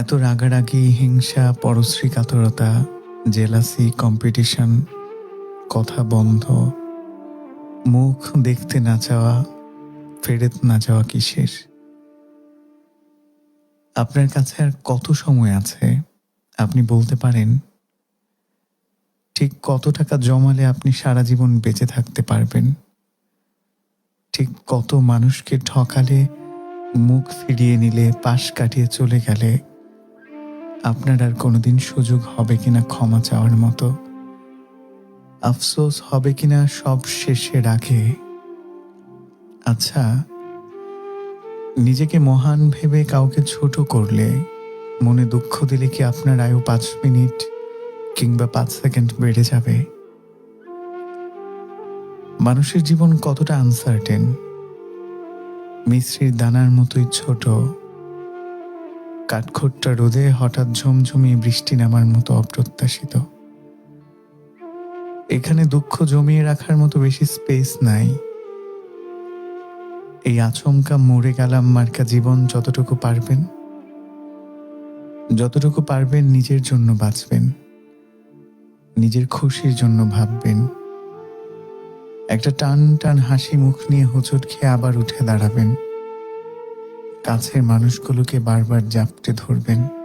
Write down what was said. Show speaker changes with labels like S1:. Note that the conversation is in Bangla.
S1: এত রাগারাগি, হিংসা, পরশ্রী কাতরতা, জেলাসি, কম্পিটিশন, কথা বন্ধ, মুখ দেখতে না চাওয়া, ফেরত না যাওয়া কিসের আপনার কাছে আর কত সময় আছে? আপনি বলতে পারেন, ঠিক কত টাকা জমালে আপনি সারা জীবন বেঁচে থাকতে পারবেন? ঠিক কত মানুষকে ঠকালে, মুখ ফিরিয়ে নিলে, পাশ কাটিয়ে চলে গেলে আপনার আর কোনোদিন সুযোগ হবে কিনা ক্ষমা চাওয়ার মতো? আফসোস হবে কিনা সব শেষে রাখে। আচ্ছা নিজেকে মহান ভেবে কাউকে ছোট করলে মনে দুঃখ দিলে কি আপনার আয়ু পাঁচ মিনিট কিংবা পাঁচ সেকেন্ড বেড়ে যাবে? মানুষের জীবন কতটা আনসার্টেন মিশ্রির দানার মতোই ছোট। কাঠখোট্টা রোদে হঠাৎ ঝমঝমিয়ে বৃষ্টি নামার মতো অপ্রত্যাশিত। এখানে দুঃখ জমিয়ে রাখার মতো বেশি স্পেস নাই। এই আচমকা মরে গেলাম মার্কা জীবন যতটুকু পারবেন যতটুকু পারবেন নিজের জন্য বাঁচবেন, নিজের খুশির জন্য ভাববেন। একটা টান টান হাসি মুখ নিয়ে হোঁচট খেয়ে আবার উঠে দাঁড়াবেন। কাছের মানুষগুলোকে বারবার জাপটে ধরবেন।